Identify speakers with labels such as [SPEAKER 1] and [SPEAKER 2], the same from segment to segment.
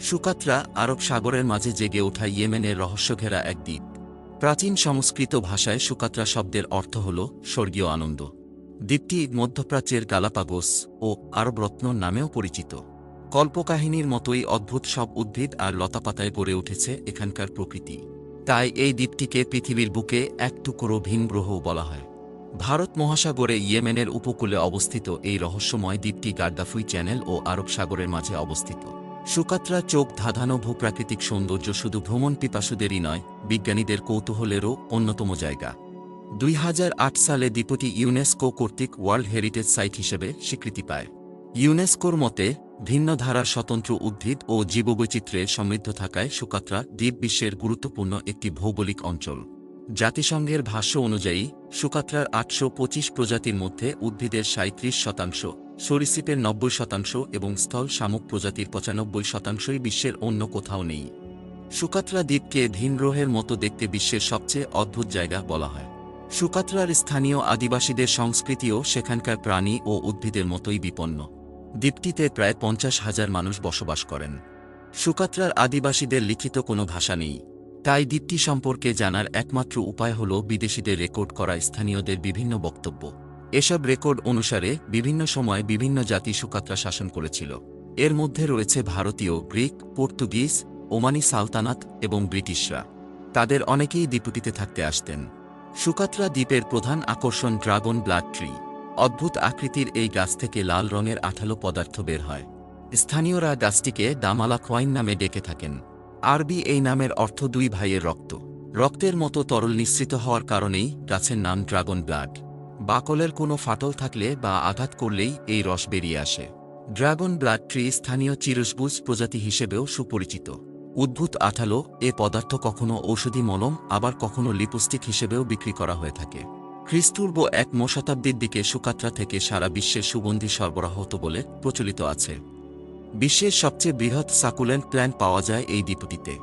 [SPEAKER 1] সুকাত্রা আরব সাগরের মাঝে জেগে ওঠা ইয়েমেনের রহস্যঘেরা এক দ্বীপ। প্রাচীন সংস্কৃত ভাষায় সুকাত্রা শব্দের অর্থ হল স্বর্গীয় আনন্দ। দ্বীপটি মধ্যপ্রাচ্যের গালাপাগোস ও আরবরত্ন নামেও পরিচিত। কল্পকাহিনীর মতোই অদ্ভুত সব উদ্ভিদ আর লতাপাতায় গড়ে উঠেছে এখানকার প্রকৃতি। তাই এই দ্বীপটিকে পৃথিবীর বুকে এক টুকরো ভিন গ্রহ বলা হয়। ভারত মহাসাগরে ইয়েমেনের উপকূলে অবস্থিত এই রহস্যময় দ্বীপটি গার্দাফুই চ্যানেল ও আরব সাগরের মাঝে অবস্থিত। সুকাত্রা চোখ ধাঁধানো ভূপ্রাকৃতিক সৌন্দর্য শুধু ভ্রমণ পিপাসুদেরই নয়, বিজ্ঞানীদের কৌতূহলেরও অন্যতম জায়গা। দুই হাজার আট সালে দ্বীপটি ইউনেস্কো কর্তৃক ওয়ার্ল্ড হেরিটেজ সাইট হিসেবে স্বীকৃতি পায়। ইউনেস্কোর মতে, ভিন্ন ধারার স্বতন্ত্র উদ্ভিদ ও জীববৈচিত্র্যে সমৃদ্ধ থাকায় সুকাত্রা দ্বীপ বিশ্বের গুরুত্বপূর্ণ একটি ভৌগোলিক অঞ্চল। জাতিসংঘের ভাষ্য অনুযায়ী, সুকাত্রার আটশো পঁচিশ প্রজাতির মধ্যে উদ্ভিদের সাঁত্রিশ শতাংশ, সরীসৃপের নব্বই শতাংশ এবং স্থল শামুক প্রজাতির পঁচানব্বই শতাংশই বিশ্বের অন্য কোথাও নেই। সুকাত্রা দ্বীপকে ভিনগ্রহের মতো দেখতে বিশ্বের সবচেয়ে অদ্ভুত জায়গা বলা হয়। সুকাত্রার স্থানীয় আদিবাসীদের সংস্কৃতিও সেখানকার প্রাণী ও উদ্ভিদের মতোই বিপন্ন। দ্বীপটিতে প্রায় পঞ্চাশ হাজার মানুষ বসবাস করেন। সুকাত্রার আদিবাসীদের লিখিত কোনো ভাষা নেই। তাই দ্বীপটি সম্পর্কে জানার একমাত্র উপায় হল বিদেশিদের রেকর্ড করা স্থানীয়দের বিভিন্ন বক্তব্য। এসব রেকর্ড অনুসারে বিভিন্ন সময় বিভিন্ন জাতি সুকাত্রা শাসন করেছিল। এর মধ্যে রয়েছে ভারতীয়, গ্রিক, পর্তুগিজ, ওমানি সালতানাত এবং ব্রিটিশরা। তাদের অনেকেই দ্বীপটিতে থাকতে আসতেন। সুকাত্রা দ্বীপের প্রধান আকর্ষণ ড্রাগন ব্লাড ট্রি। অদ্ভুত আকৃতির এই গাছ থেকে লাল রঙের আঠালো পদার্থ বের হয়। স্থানীয়রা গাছটিকে দামালা খোয়াইন নামে ডেকে থাকেন। আরবি এই নামের অর্থ দুই ভাইয়ের রক্ত। রক্তের মতো তরল নিঃসৃত হওয়ার কারণেই গাছের নাম ড্রাগন ব্লাড। বাকলের কোনো ফাটল থাকলে বা আঘাত করলেই এই রস বেরিয়ে আসে। ড্রাগন ব্লাড ট্রি স্থানীয় চিরসবুজ প্রজাতি হিসেবেও সুপরিচিত। উদ্ভূত আঠালো এ পদার্থ কখনো ঔষধি মলম, আবার কখনো লিপস্টিক হিসেবেও বিক্রি করা হয়ে থাকে। খ্রিস্টপূর্ব এক শতাব্দীর দিকে সুকাত্রা থেকে সারা বিশ্বের সুগন্ধি সরবরাহ হতো বলে প্রচলিত আছে। বিশ্বের সবচেয়ে বৃহৎ সাকুলেন্ট প্ল্যান্ট পাওয়া যায় এই দ্বীপটিতে।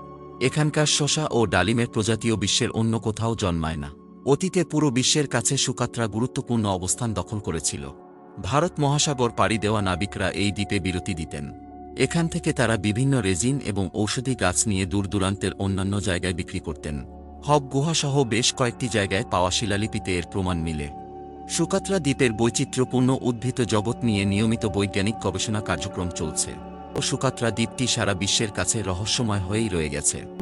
[SPEAKER 1] এখানকার শশা ও ডালিমের প্রজাতিও বিশ্বের অন্য কোথাও জন্মায় না। অতীতে পুরো বিশ্বের কাছে সুকাত্রা গুরুত্বপূর্ণ অবস্থান দখল করেছিল। ভারত মহাসাগর পাড়ি দেওয়া নাবিকরা এই দ্বীপে বিরতি দিতেন। এখান থেকে তারা বিভিন্ন রেজিন এবং ঔষধি গাছ নিয়ে দূরদূরান্তের অন্যান্য জায়গায় বিক্রি করতেন। হব গুহাসহ বেশ কয়েকটি জায়গায় পাওয়া শিলালিপিতে এর প্রমাণ মিলে। সুকাত্রা দ্বীপের বৈচিত্র্যপূর্ণ উদ্ভিদ জগৎ নিয়ে নিয়মিত বৈজ্ঞানিক গবেষণা কার্যক্রম চলছে। ও সুকাত্রা দ্বীপটি সারা বিশ্বের কাছে রহস্যময় হয়েই রয়ে গেছে।